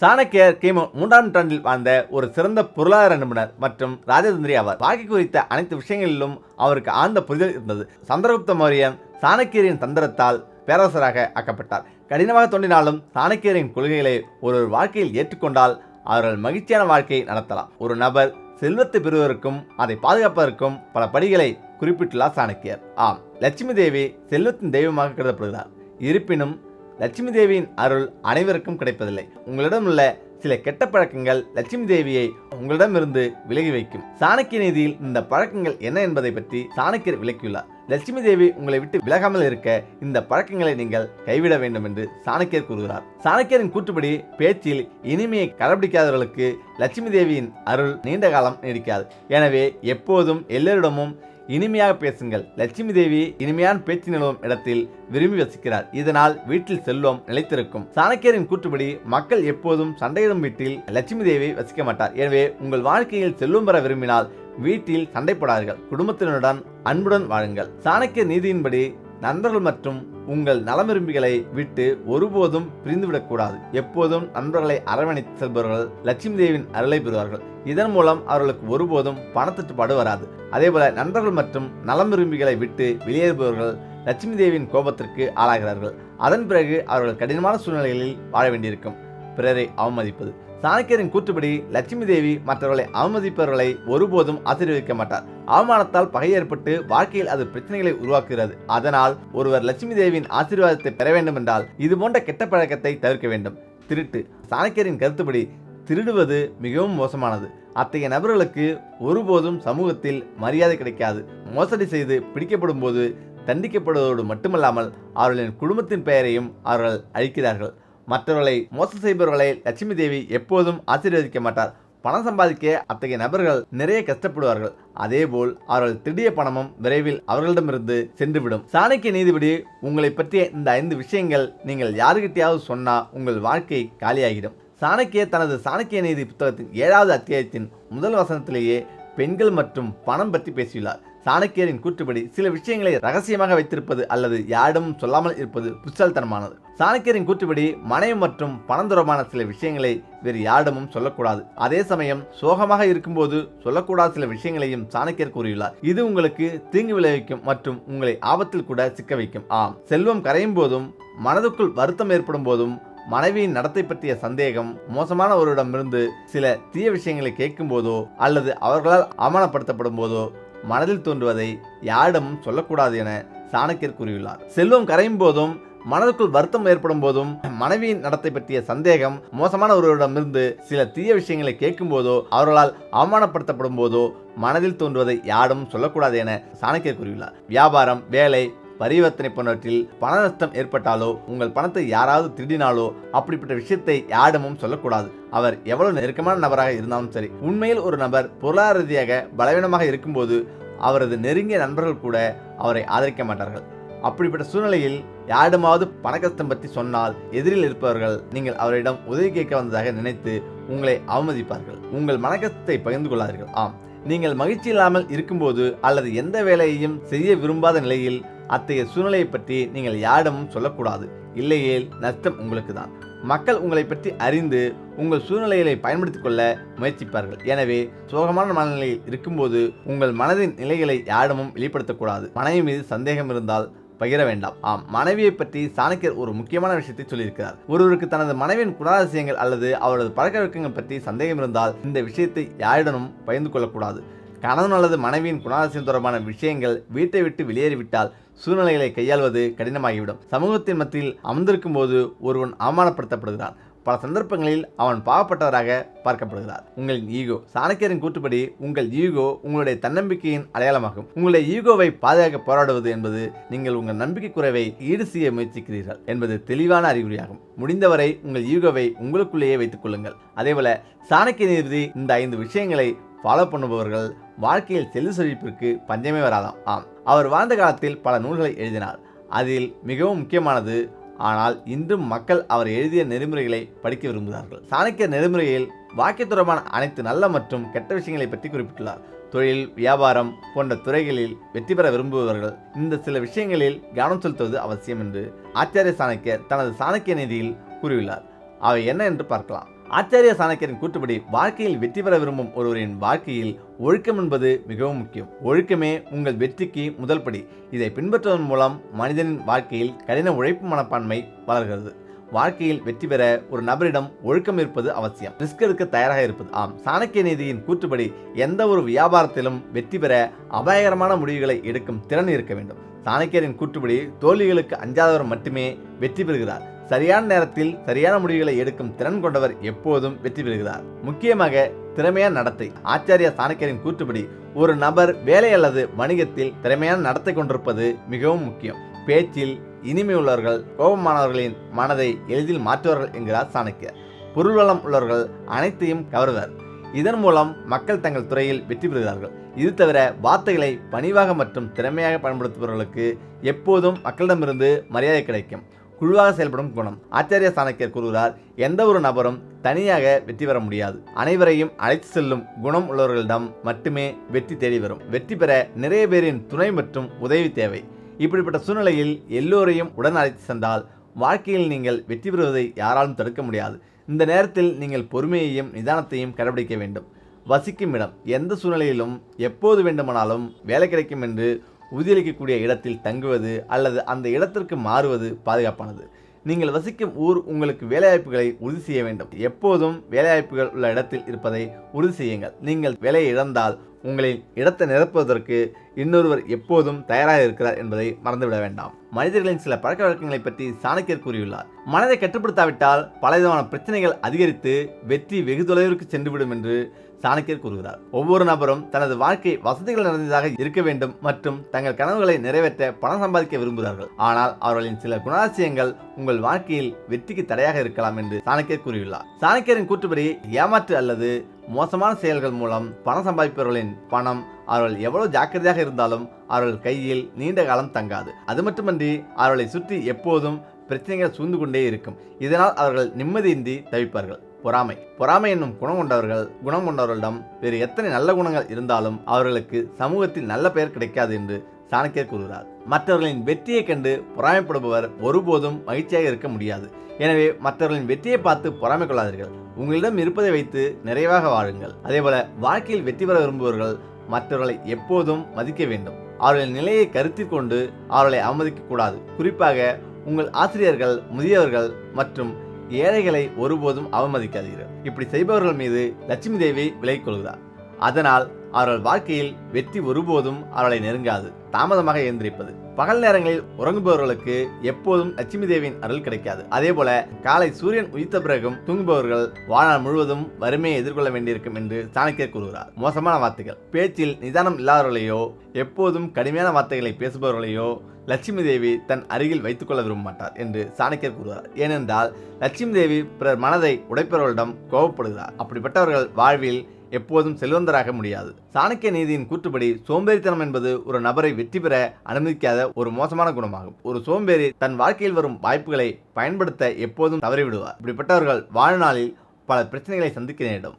சாணக்கியர் கிமு மூன்றாம் நூற்றாண்டில் வாழ்ந்த ஒரு சிறந்த பொருளாதார நிபுணர் மற்றும் ராஜதந்திரி ஆவார். வாழ்க்கை குறித்த அனைத்து விஷயங்களிலும் அவருக்கு ஆழ்ந்த புரிதல் இருந்தது. சந்திரகுப்த மௌரியன் சாணக்கியரின் தந்திரத்தால் பேரரசராக ஆக்கப்பட்டார். கடினமாக தோன்றினாலும் சாணக்கியரின் கொள்கைகளை ஒரு வாழ்க்கையில் ஏற்றுக்கொண்டால் அவர்கள் மகிழ்ச்சியான வாழ்க்கையை நடத்தலாம். ஒரு நபர் செல்வத்தை பெறுவதற்கும் அதை பாதுகாப்பதற்கும் பல படிகளை குறிப்பிட்டுள்ளார் சாணக்கியர். ஆம் லட்சுமி தேவி செல்வத்தின் தெய்வமாக கருதப்படுகிறார். இருப்பினும் லட்சுமி தேவியின் அருள் அனைவருக்கும் கிடைப்பதில்லை. உங்களிடம் உள்ள சில கெட்ட பழக்கங்கள் லட்சுமி தேவியை உங்களிடமிருந்து விலகி வைக்கும். சாணக்கிய நீதியில் இந்த பழக்கங்கள் என்ன என்பதை பற்றி சாணக்கியர் விளக்கியுள்ளார். லட்சுமி தேவி உங்களை விட்டு விலகாமல் இருக்க இந்த பழக்கங்களை நீங்கள் கைவிட வேண்டும் என்று சாணக்கியர் கூறுகிறார். சாணக்கியரின் கூற்றுப்படி பேச்சில் இனிமையை கடைபிடிக்காதவர்களுக்கு லட்சுமி தேவியின் அருள் நீண்ட காலம் நீடிக்காது. எனவே எப்போதும் எல்லோரிடமும் இனிமையாக பேசுங்கள். லட்சுமி தேவி இனிமையான பேச்சு நிலவும் இடத்தில் விரும்பி வசிக்கிறார். இதனால் வீட்டில் செல்வம் நிலைத்திருக்கும். சாணக்கியரின் கூற்றுப்படி மக்கள் எப்போதும் சண்டையிடும் வீட்டில் லட்சுமி தேவி வசிக்க மாட்டார். எனவே உங்கள் வாழ்க்கையில் செல்வம் பெற விரும்பினால் வீட்டில் சண்டைப்படார்கள் குடும்பத்தினருடன் அன்புடன் வாழுங்கள். சாணக்கிய நீதியின்படி நண்பர்கள் மற்றும் உங்கள் நலம் விரும்பிகளை விட்டு ஒருபோதும் பிரிந்துவிடக்கூடாது. எப்போதும் நண்பர்களை அரவணைத்து செல்பவர்கள் லட்சுமி தேவியின் அருளை பெறுவார்கள். இதன் மூலம் அவர்களுக்கு ஒருபோதும் பணத்தட்டுப்பாடு வராது. அதேபோல நண்பர்கள் மற்றும் நலம் விரும்பிகளை விட்டு வெளியேறுபவர்கள் லட்சுமி தேவியின் கோபத்திற்கு ஆளாகிறார்கள். அதன் பிறகு அவர்கள் கடினமான சூழ்நிலைகளில் வாழ வேண்டியிருக்கும். பிறரை அவமதிப்பது. சாணக்கியரின் கூற்றுப்படி லட்சுமி தேவி மற்றவர்களை அவமதிப்பவர்களை ஒருபோதும் ஆசீர்வதிக்க மாட்டார். அவமானத்தால் பகை ஏற்பட்டு வாழ்க்கையில் அது பிரச்சனைகளை உருவாக்குகிறது. அதனால் ஒருவர் லட்சுமி தேவியின் ஆசீர்வாதத்தை பெற வேண்டும் என்றால் இது போன்ற கெட்ட பழக்கத்தை தவிர்க்க வேண்டும். திருட்டு. சாணக்கியரின் கருத்துப்படி திருடுவது மிகவும் மோசமானது. அத்தகைய நபர்களுக்கு ஒருபோதும் சமூகத்தில் மரியாதை கிடைக்காது. மோசடி செய்து பிடிக்கப்படும் போது தண்டிக்கப்படுவதோடு மட்டுமல்லாமல் அவர்களின் குடும்பத்தின் பெயரையும் அவர்கள் அழிக்கிறார்கள். மற்றவர்களை மோசம் செய்பவர்களை லட்சுமி தேவி எப்போதும் ஆசீர்வதிக்க மாட்டார். பணம் சம்பாதிக்க அத்தகைய நபர்கள் நிறைய கஷ்டப்படுவார்கள். அதேபோல் அவர்கள் திடீர் பணமும் விரைவில் அவர்களிடமிருந்து சென்றுவிடும். சாணக்கிய நீதிபடி உங்களை பற்றிய இந்த ஐந்து விஷயங்கள் நீங்கள் யாருக்கிட்டையாவது சொன்னால் உங்கள் வாழ்க்கை காலியாகிடும். சாணக்கிய தனது சாணக்கிய நீதி புத்தகத்தின் ஏழாவது அத்தியாயத்தின் முதல் வசனத்திலேயே பெண்கள் மற்றும் பணம் பற்றி பேசியுள்ளார். சாணக்கியரின் கூற்றுப்படி சில விஷயங்களை ரகசியமாக வைத்திருப்பது அல்லது யாரிடமும் சொல்லாமல் இருப்பது புச்சல்தனமானது. சாணக்கியரின் கூற்றுப்படி மனைவி மற்றும் பணம் தொடர்பான சில விஷயங்களை வேறு யாரிடமும் சொல்லக்கூடாது. அதே சமயம் சோகமாக இருக்கும்போது சொல்லக்கூடாத சில விஷயங்களையும் சாணக்கியர் கூறியுள்ளார். இது உங்களுக்கு தீங்கு விளைவிக்கும் மற்றும் உங்களை ஆபத்தில் கூட சிக்க வைக்கும். ஆம். செல்வம் கரையும் போதும் மனதுக்குள் வருத்தம் ஏற்படும் போதும் மனைவியின் நடத்தை பற்றிய சந்தேகம் மோசமான ஒருவரிடமிருந்து சில தீய விஷயங்களை கேட்கும் போதோ அல்லது அவர்களால் அவமானப்படுத்தப்படும் போதோ மனதில் தோன்றுவதை யாரிடமும் சொல்லக்கூடாது என சாணக்கியர் கூறியுள்ளார். செல்வம் கரையும் போதும் மனதுக்குள் வருத்தம் ஏற்படும் போதும் மனைவியின் நடத்தை பற்றிய சந்தேகம் மோசமான ஒருவரிடமிருந்து சில தீய விஷயங்களை கேட்கும் போதோ அவர்களால் அவமானப்படுத்தப்படும் போதோ மனதில் தோன்றுவதை யாரும் சொல்லக்கூடாது என சாணக்கியர் கூறியுள்ளார். வியாபாரம் வேலை பரிவர்த்தனை போன்றவற்றில் பண நஷ்டம் ஏற்பட்டாலோ உங்கள் பணத்தை யாராவது திருடினாலோ அப்படிப்பட்ட விஷயத்தை யாரிடமும் சொல்லக்கூடாது. அவர் எவ்வளவு நெருக்கமான நபராக இருந்தாலும் சரி. உண்மையில் ஒரு நபர் பொருளாதார ரீதியாக பலவீனமாக இருக்கும்போது அவரது நெருங்கிய நண்பர்கள் கூட அவரை ஆதரிக்க மாட்டார்கள். அப்படிப்பட்ட சூழ்நிலையில் யாரிடமாவது பண கஷ்டம் பற்றி சொன்னால் எதிரில் இருப்பவர்கள் நீங்கள் அவரிடம் உதவி கேட்க வந்ததாக நினைத்து உங்களை அவமதிப்பார்கள். உங்கள் மன கஷ்டத்தை பகிர்ந்து கொள்ளாதீர்கள். ஆம். நீங்கள் மகிழ்ச்சி இல்லாமல் இருக்கும்போது அல்லது எந்த வேலையையும் செய்ய விரும்பாத நிலையில் அத்தகைய சூழ்நிலையை பற்றி நீங்கள் யாரிடமும் சொல்லக்கூடாது. இல்லையேல் நஷ்டம் உங்களுக்கு தான் மக்கள் உங்களை பற்றி அறிந்து உங்கள் சூழ்நிலைகளை பயன்படுத்திக் கொள்ள முயற்சிப்பார்கள். எனவே சோகமான மனநிலையில் இருக்கும்போது உங்கள் மனதின் நிலைகளை யாரிடமும் வெளிப்படுத்தக்கூடாது. மனைவி மீது சந்தேகம் இருந்தால் பகிர வேண்டாம். ஆம் மனைவியை பற்றி சாணக்கியர் ஒரு முக்கியமான விஷயத்தை சொல்லியிருக்கிறார். ஒருவருக்கு தனது மனைவியின் குணாதிசயங்கள் அல்லது அவரது பழக்க வழக்கங்கள் பற்றி சந்தேகம் இருந்தால் இந்த விஷயத்தை யாரிடமும் பகிர்ந்து கொள்ளக்கூடாது. கணவன் அல்லது மனைவியின் குணாதிசயம் தொடர்பான விஷயங்கள் வீட்டை விட்டு வெளியேறிவிட்டால் சூழ்நிலைகளை கையாள்வது கடினமாகிவிடும். சமூகத்தின் மத்தியில் அமர்ந்திருக்கும் போது ஒருவன் அவமானப்படுத்தப்படுகிறான். பல சந்தர்ப்பங்களில் அவன் பாவப்பட்டவராக பார்க்கப்படுகிறார். உங்களின் ஈகோ. சாணக்கியரின் கூற்றுப்படி உங்கள் ஈகோ உங்களுடைய தன்னம்பிக்கையின் அடையாளமாகும். உங்களுடைய ஈகோவை பாதுகாக்க போராடுவது என்பது நீங்கள் உங்கள் நம்பிக்கை குறைவை ஈடு செய்ய முயற்சிக்கிறீர்கள் என்பது தெளிவான அறிகுறியாகும். முடிந்தவரை உங்கள் ஈகோவை உங்களுக்குள்ளேயே வைத்துக் கொள்ளுங்கள். அதேபோல சாணக்கிய நீதி இந்த ஐந்து விஷயங்களை ஃபாலோ பண்ணுபவர்கள் வாழ்க்கையில் செல்லு செழிப்பிற்கு பஞ்சமே வராதாம். ஆம் அவர் வாழ்ந்த காலத்தில் பல நூல்களை எழுதினார். அதில் மிகவும் முக்கியமானது ஆனால் இன்றும் மக்கள் அவர் எழுதிய நெறிமுறைகளை படிக்க விரும்புகிறார்கள். சாணக்கிய நெறிமுறையில் வாக்கிய தொடர்பான அனைத்து நல்ல மற்றும் கெட்ட விஷயங்களை பற்றி குறிப்பிட்டுள்ளார். தொழில் வியாபாரம் போன்ற துறைகளில் வெற்றி பெற விரும்புபவர்கள் இந்த சில விஷயங்களில் கவனம் செலுத்துவது அவசியம் என்று ஆச்சாரிய சாணக்கியர் தனது சாணக்கிய நிதியில் கூறியுள்ளார். அவை என்ன என்று பார்க்கலாம். ஆச்சாரிய சாணக்கியரின் கூற்றுப்படி வாழ்க்கையில் வெற்றி பெற விரும்பும் ஒருவரின் வாழ்க்கையில் ஒழுக்கம் என்பது மிகவும் முக்கியம். ஒழுக்கமே உங்கள் வெற்றிக்கு முதல் படி. இதை பின்பற்றுவதன் மூலம் மனிதனின் வாழ்க்கையில் கடின உழைப்பு மனப்பான்மை வளர்கிறது. வாழ்க்கையில் வெற்றி பெற ஒரு நபரிடம் ஒழுக்கம் இருப்பது அவசியம். ரிஸ்க் எடுக்க தயாராக இருப்பது ஆம். சாணக்கிய நீதியின் கூற்றுப்படி எந்த ஒரு வியாபாரத்திலும் வெற்றி பெற அபாயகரமான முடிவுகளை எடுக்கும் திறன் இருக்க வேண்டும். சாணக்கியரின் கூற்றுப்படி தோல்விகளுக்கு அஞ்சாதவர் மட்டுமே வெற்றி பெறுகிறார். சரியான நேரத்தில் சரியான முடிவுகளை எடுக்கும் திறன் கொண்டவர் எப்போதும் வெற்றி பெறுகிறார். முக்கியமாக திறமையான நடத்தை. ஆச்சாரிய சாணக்கியரின் கூற்றுப்படி ஒரு நபர் வேலை அல்லது வணிகத்தில் திறமையான நடத்தை கொண்டிருப்பது மிகவும் முக்கியம். பேச்சில் இனிமை உள்ளவர்கள் கோபமானவர்களின் மனதை எளிதில் மாற்றுவார்கள் என்கிறார் சாணக்கியர். பொருள்வளம் உள்ளவர்கள் அனைத்தையும் கவர்வர். இதன் மூலம் மக்கள் தங்கள் துறையில் வெற்றி பெறுகிறார்கள். இது தவிர வார்த்தைகளை பணிவாக மற்றும் திறமையாக பயன்படுத்துபவர்களுக்கு எப்போதும் மக்களிடமிருந்து மரியாதை கிடைக்கும். குழுவாக செயல்படும் குணம். ஆச்சாரிய சாணக்கியர் கூறுகிறார் எந்த ஒரு நபரும் தனியாக வெற்றி பெற முடியாது. அனைவரையும் அழைத்து செல்லும் குணம் உள்ளவர்களிடம் மட்டுமே வெற்றி தேடி வரும். வெற்றி பெற நிறைய பேரின் துணை மற்றும் உதவி தேவை. இப்படிப்பட்ட சூழ்நிலையில் எல்லோரையும் உடன் அழைத்து சென்றால் வாழ்க்கையில் நீங்கள் வெற்றி பெறுவதை யாராலும் தடுக்க முடியாது. இந்த நேரத்தில் நீங்கள் பொறுமையையும் நிதானத்தையும் கடைபிடிக்க வேண்டும். வசிக்கும் இடம் எந்த சூழ்நிலையிலும் எப்போது வேண்டுமானாலும் வேலை கிடைக்கும் என்று உதிரிக்கக்கூடிய இடத்தில் தங்குவது அல்லது அந்த இடத்திற்கு மாறுவது பாதுகாப்பானது. நீங்கள் வசிக்கும் ஊர் உங்களுக்கு வேலைவாய்ப்புகளை உறுதி செய்ய வேண்டும். எப்போதும் வேலைவாய்ப்புகள் உள்ள இடத்தில் இருப்பதை உறுதி செய்யுங்கள். நீங்கள் வேலையை இழந்தால் உங்களின் இடத்தை நிரப்புவதற்கு இன்னொருவர் எப்போதும் தயாராக இருக்கிறார் என்பதை மறந்துவிட வேண்டாம். மனிதர்களின் சில பழக்க வழக்கங்களை பற்றி சாணக்கியர் கூறியுள்ளார். மனதை கட்டுப்படுத்தாவிட்டால் பலவிதமான பிரச்சனைகள் அதிகரித்து வெற்றி வெகு தொலைவிற்கு சென்றுவிடும் என்று சாணக்கியர் கூறுகிறார். ஒவ்வொரு நபரும் தனது வாழ்க்கை வசதிகள் நிறைந்ததாக இருக்க வேண்டும் மற்றும் தங்கள் கனவுகளை நிறைவேற்ற பணம் சம்பாதிக்க விரும்புகிறார்கள். ஆனால் அவர்களின் சில குணாதிசயங்கள் உங்கள் வாழ்க்கையில் வெற்றிக்கு தடையாக இருக்கலாம் என்று சாணக்கியர் கூறியுள்ளார். சாணக்கியரின் கூற்றுப்படி ஏமாற்று அல்லது மோசமான செயல்கள் மூலம் பணம் சம்பாதிப்பவர்களின் பணம் அவர்கள் எவ்வளவு ஜாக்கிரதையாக இருந்தாலும் அவர்கள் கையில் நீண்ட காலம் தங்காது. அது மட்டுமன்றி அவர்களை சுற்றி எப்போதும் பிரச்சனைகள் சூழ்ந்து கொண்டே இருக்கும். இதனால் அவர்கள் நிம்மதியின்றி தவிப்பார்கள். பொறாமை. பொறாமை என்னும் குணம் கொண்டவர்கள் குணம் கொண்டவர்களிடம் வேறு எத்தனை நல்ல குணங்கள் இருந்தாலும் அவர்களுக்கு சமூகத்தில் நல்ல பெயர் கிடைக்காது என்று சாணக்கியர் கூறுகிறார். மற்றவர்களின் வெற்றியை கண்டு பொறாமைப்படுபவர் ஒருபோதும் மகிழ்ச்சியாக இருக்க முடியாது. எனவே மற்றவர்களின் வெற்றியை பார்த்து பொறாமை கொள்ளாதீர்கள். உங்களிடம் இருப்பதை வைத்து நிறைவாக வாழுங்கள். அதேபோல வாழ்க்கையில் வெற்றி பெற விரும்புபவர்கள் மற்றவர்களை எப்போதும் மதிக்க வேண்டும். அவர்களின் நிலையை கருத்தில் கொண்டு அவர்களை அவமதிக்க கூடாது. குறிப்பாக உங்கள் ஆசிரியர்கள் முதியவர்கள் மற்றும் ஏழைகளை ஒருபோதும் அவமதிக்காதீர்கள். இப்படி செய்பவர்கள் மீது லட்சுமி தேவி விலை கொள்கிறார். அதனால் அவர்கள் வாழ்க்கையில் வெற்றி ஒருபோதும் அவர்களை நெருங்காது. தாமதமாக எழுந்திருப்பது. பகல் நேரங்களில் உறங்குபவர்களுக்கு எப்போதும் லட்சுமி தேவியின் அருள் கிடைக்காது. அதே போல காலை சூரியன் உயித்த பிறகும் தூங்குபவர்கள் வாழ்நாள் முழுவதும் வறுமையை எதிர்கொள்ள வேண்டியிருக்கும் என்று சாணக்கியர் கூறுகிறார். மோசமான வார்த்தைகள். பேச்சில் நிதானம் இல்லாதவர்களையோ எப்போதும் கடுமையான வார்த்தைகளை பேசுபவர்களையோ லட்சுமி தேவி தன் அருகில் வைத்துக்கொள்ள விரும்ப மாட்டார் என்று சாணக்கியர் கூறுகிறார். ஏனென்றால் லட்சுமி தேவி பிறர் மனதை உடைப்பவர்களிடம் கோபப்படுகிறார். அப்படிப்பட்டவர்கள் வாழ்வில் எப்போதும் செல்வந்தராக முடியாது. சாணக்கிய நீதியின் கூற்றுப்படி சோம்பேறித்தனம் என்பது ஒரு நபரை வெற்றி பெற அனுமதிக்காத ஒரு மோசமான குணமாகும். ஒரு சோம்பேறி தன் வாழ்க்கையில் வரும் வாய்ப்புகளை பயன்படுத்த எப்போதும் தவறிவிடுவார். இப்படிப்பட்டவர்கள் வாழ்நாளில் பல பிரச்சனைகளை சந்திக்க நேரிடும்.